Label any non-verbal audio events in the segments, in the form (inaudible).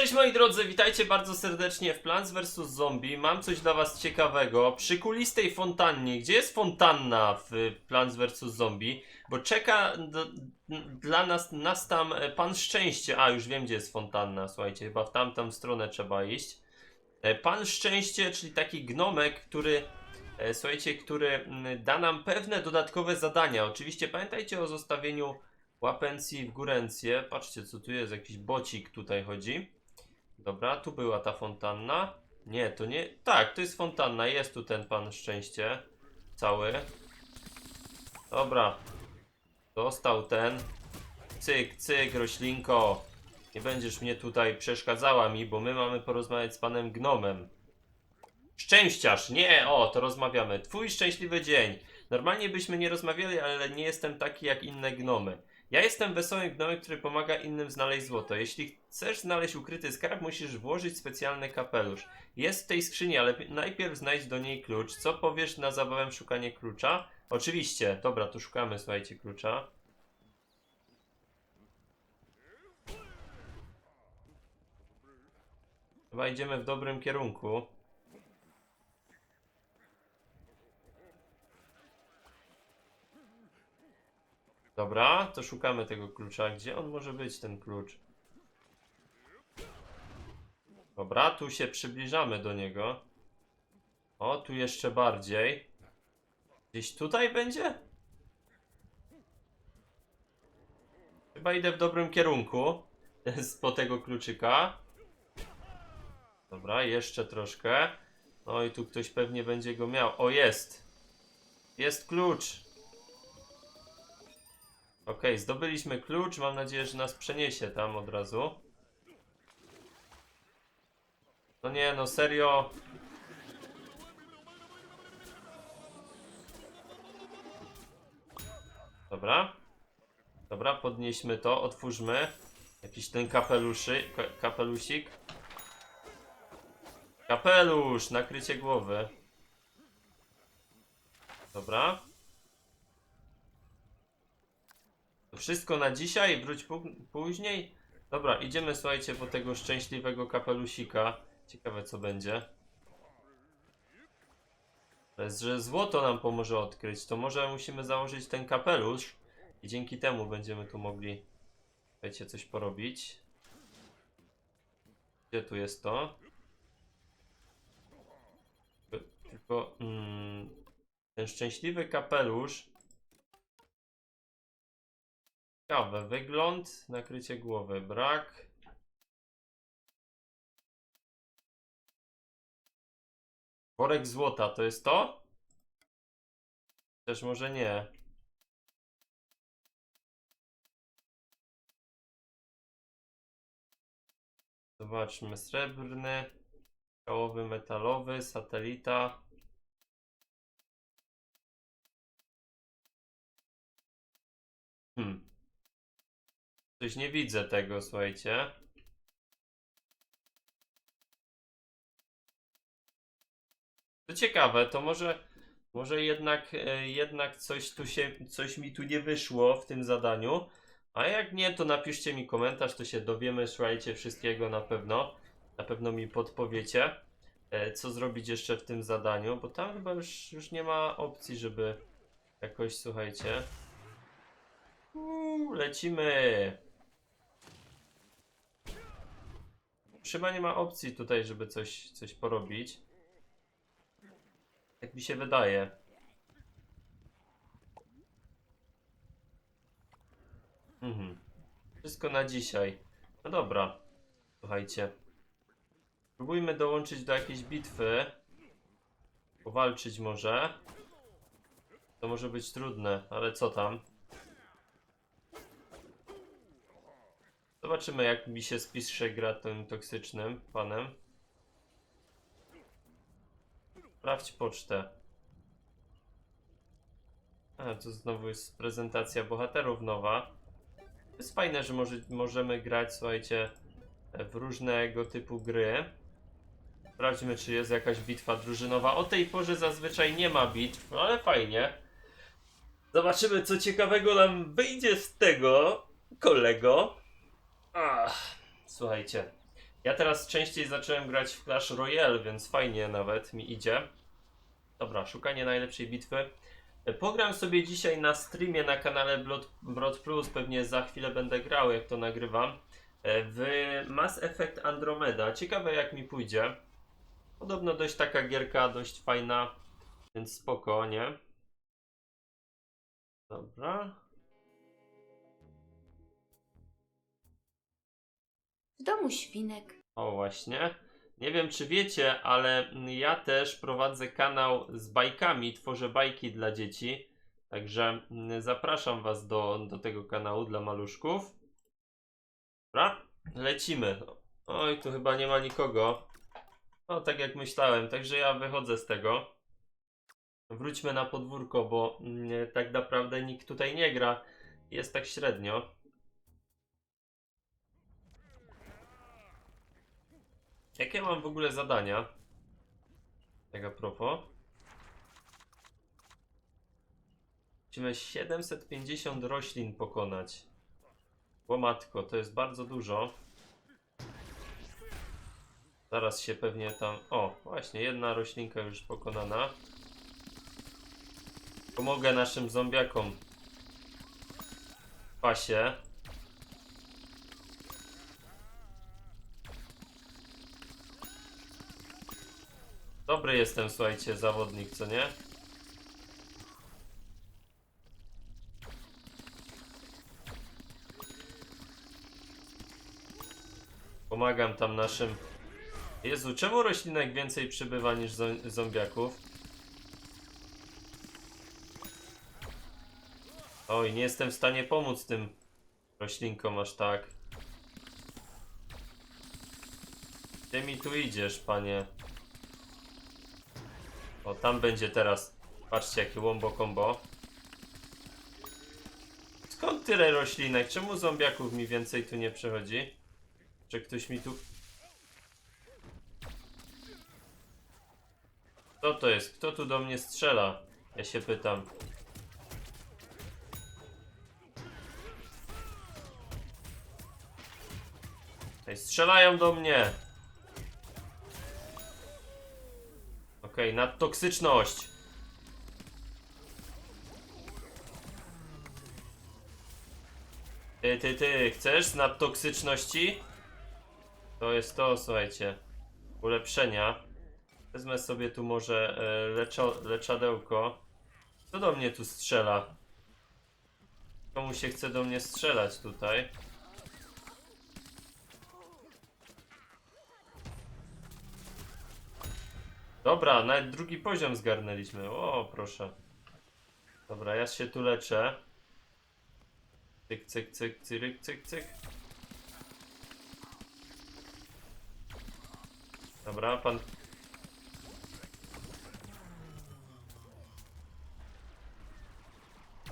Cześć moi drodzy, witajcie bardzo serdecznie w Plants vs Zombie. Mam coś dla was ciekawego. Przy kulistej fontannie, gdzie jest fontanna w Plants vs Zombie? Bo czeka dla nas, nas tam e, pan szczęście. A, już wiem gdzie jest fontanna, słuchajcie, chyba w tamtą stronę trzeba iść. E, Pan szczęście, czyli taki gnomek, który e, słuchajcie, który da nam pewne dodatkowe zadania. Oczywiście pamiętajcie o zostawieniu łapencji w górencję. Patrzcie, co tu jest, jakiś bocik tutaj chodzi. Dobra, tu była ta fontanna. Nie, to nie. Tak, to jest fontanna. Jest tu ten pan szczęście. Cały. Dobra. Dostał ten. Cyk, cyk, roślinko. Nie będziesz mnie tutaj przeszkadzała mi, bo my mamy porozmawiać z panem gnomem. Szczęściarz, nie, o, to rozmawiamy. Twój szczęśliwy dzień. Normalnie byśmy nie rozmawiali, ale nie jestem taki jak inne gnomy. Ja jestem wesołym gnomem, który pomaga innym znaleźć złoto. Jeśli chcesz znaleźć ukryty skarb, musisz włożyć specjalny kapelusz. Jest w tej skrzyni, ale pi- najpierw znajdź do niej klucz. Co powiesz na zabawę szukanie klucza? Oczywiście, dobra, to szukamy, słuchajcie, klucza. Chyba idziemy w dobrym kierunku. Dobra, to szukamy tego klucza. Gdzie on może być, ten klucz? Dobra, tu się przybliżamy do niego. O, tu jeszcze bardziej. Gdzieś tutaj będzie? Chyba idę w dobrym kierunku. (laughs) Po tego kluczyka. Dobra, jeszcze troszkę. No i tu ktoś pewnie będzie go miał. O, jest! Jest klucz! Okej, zdobyliśmy klucz. Mam nadzieję, że nas przeniesie tam od razu. No nie, no serio. Dobra. Dobra, podnieśmy to, otwórzmy. Jakiś ten kapeluszy, ka kapelusik. Kapelusz, nakrycie głowy. Dobra. To wszystko na dzisiaj, wróć pó- później. Dobra, idziemy słuchajcie po tego szczęśliwego kapelusika. Ciekawe co będzie. Jest, że złoto nam pomoże odkryć. To może musimy założyć ten kapelusz i dzięki temu będziemy tu mogli wiecie coś porobić. Gdzie tu jest to? Tylko mm, ten szczęśliwy kapelusz Ciekawe, wygląd, nakrycie głowy, brak. Worek złota, to jest to? Też może nie. Zobaczmy, srebrny, kałowy, metalowy, satelita. Hmm. Coś nie widzę tego, słuchajcie. To ciekawe, to może, może jednak, e, jednak coś tu się, coś mi tu nie wyszło w tym zadaniu. A jak nie, to napiszcie mi komentarz, to się dowiemy, słuchajcie, wszystkiego na pewno. Na pewno mi podpowiecie, e, co zrobić jeszcze w tym zadaniu, bo tam chyba już, już nie ma opcji, żeby jakoś, słuchajcie. Uuu, lecimy. Chyba nie ma opcji tutaj, żeby coś, coś porobić. Tak mi się wydaje. Mhm. Wszystko na dzisiaj. No dobra. Słuchajcie. Spróbujmy dołączyć do jakiejś bitwy. Powalczyć może. To może być trudne, ale co tam? Zobaczymy jak mi się spisze gra tym toksycznym panem. Sprawdź pocztę. A, to znowu jest prezentacja bohaterów nowa. To jest fajne, że może, możemy grać, słuchajcie, w różnego typu gry. Sprawdźmy, czy jest jakaś bitwa drużynowa. O tej porze zazwyczaj nie ma bitw, no ale fajnie. Zobaczymy, co ciekawego nam wyjdzie z tego, kolego. Ach, słuchajcie. Ja teraz częściej zacząłem grać w Clash Royale, więc fajnie nawet mi idzie. Dobra, szukanie najlepszej bitwy. Pogram sobie dzisiaj na streamie na kanale Blood, Blood Plus, pewnie za chwilę będę grał, jak to nagrywam. e, W Mass Effect Andromeda. Ciekawe jak mi pójdzie. Podobno dość taka gierka, dość fajna, więc spoko, nie? Dobra. W domu świnek. O właśnie. Nie wiem czy wiecie, ale ja też prowadzę kanał z bajkami, tworzę bajki dla dzieci. Także mm, zapraszam was do, do tego kanału dla maluszków. Dobra, lecimy. Oj, tu chyba nie ma nikogo. No, tak jak myślałem, także ja wychodzę z tego. Wróćmy na podwórko, bo mm, tak naprawdę nikt tutaj nie gra. Jest tak średnio. Jakie mam w ogóle zadania? Tak a propos. Musimy 750 roślin pokonać. O matko, to jest bardzo dużo. Zaraz się pewnie tam... O, właśnie, jedna roślinka już pokonana. Pomogę naszym zombiakom. W pasie. Dobry jestem, słuchajcie, zawodnik, co nie? Pomagam tam naszym. Jezu, czemu roślinek więcej przybywa niż zo- zombiaków? Oj, nie jestem w stanie pomóc tym roślinkom aż tak. Ty mi tu idziesz, panie. O, tam będzie teraz. Patrzcie, jakie łombo combo. Skąd tyle roślinek? Czemu zombiaków mi więcej tu nie przychodzi? Czy ktoś mi tu... Co to jest? Kto tu do mnie strzela? Ja się pytam. Ej, strzelają do mnie! Okej, nadtoksyczność. Ty, ty, ty, chcesz z nadtoksyczności? To jest to, słuchajcie. Ulepszenia. Wezmę sobie tu może e, leczo, leczadełko. Kto do mnie tu strzela? Komu się chce do mnie strzelać tutaj? Dobra, nawet drugi poziom zgarnęliśmy. O, proszę. Dobra, ja się tu leczę. Cyk, cyk, cyk, cyk, cyk, cyk. Dobra, pan.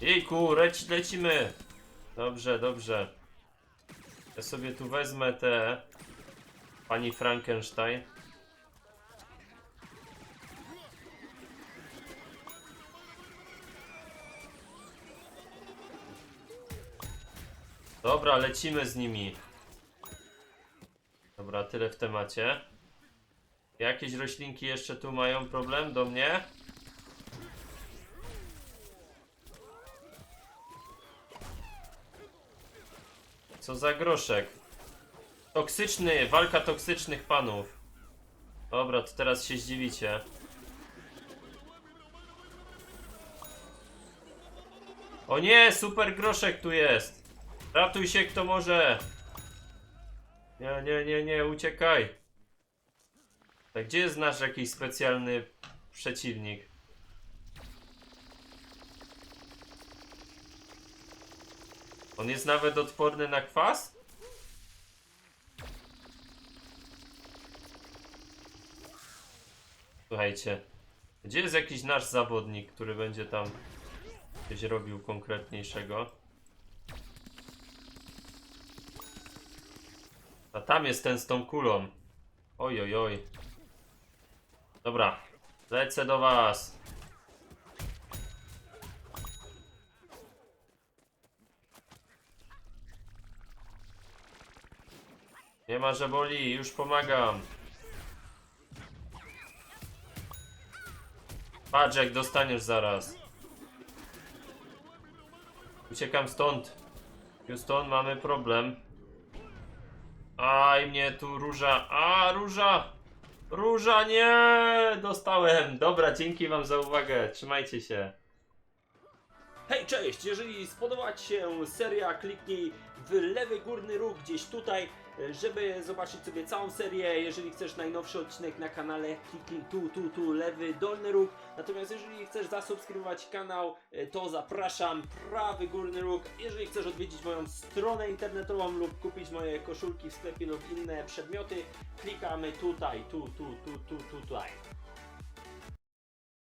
Jejku, leć, lecimy! Dobrze, dobrze. Ja sobie tu wezmę te. Pani Frankenstein. Dobra, lecimy z nimi. Dobra, tyle w temacie. Jakieś roślinki jeszcze tu mają problem do mnie? Co za groszek? Toksyczny, walka toksycznych panów. Dobra, to teraz się zdziwicie. O nie, super groszek tu jest. Ratuj się kto może. Nie, nie, nie, nie, uciekaj. Tak, gdzie jest nasz jakiś specjalny przeciwnik? On jest nawet odporny na kwas? Słuchajcie, gdzie jest jakiś nasz zawodnik, który będzie tam coś robił konkretniejszego? Tam jest ten z tą kulą. Oj, oj, oj. Dobra, lecę do was. Nie ma, że boli, już pomagam. Patrz jak dostaniesz zaraz. Uciekam stąd. Houston, mamy problem. Aj, mnie tu róża. A, róża! Róża, nie! Dostałem. Dobra, dzięki wam za uwagę. Trzymajcie się. Hej, cześć! Jeżeli spodobała Ci się seria, kliknij w lewy górny róg gdzieś tutaj, żeby zobaczyć sobie całą serię. Jeżeli chcesz najnowszy odcinek na kanale, kliknij tu, tu, tu, lewy dolny róg. Natomiast jeżeli chcesz zasubskrybować kanał, e, to zapraszam, prawy górny róg. Jeżeli chcesz odwiedzić moją stronę internetową lub kupić moje koszulki w sklepie lub inne przedmioty, klikamy tutaj, tu, tu, tu, tu, tutaj.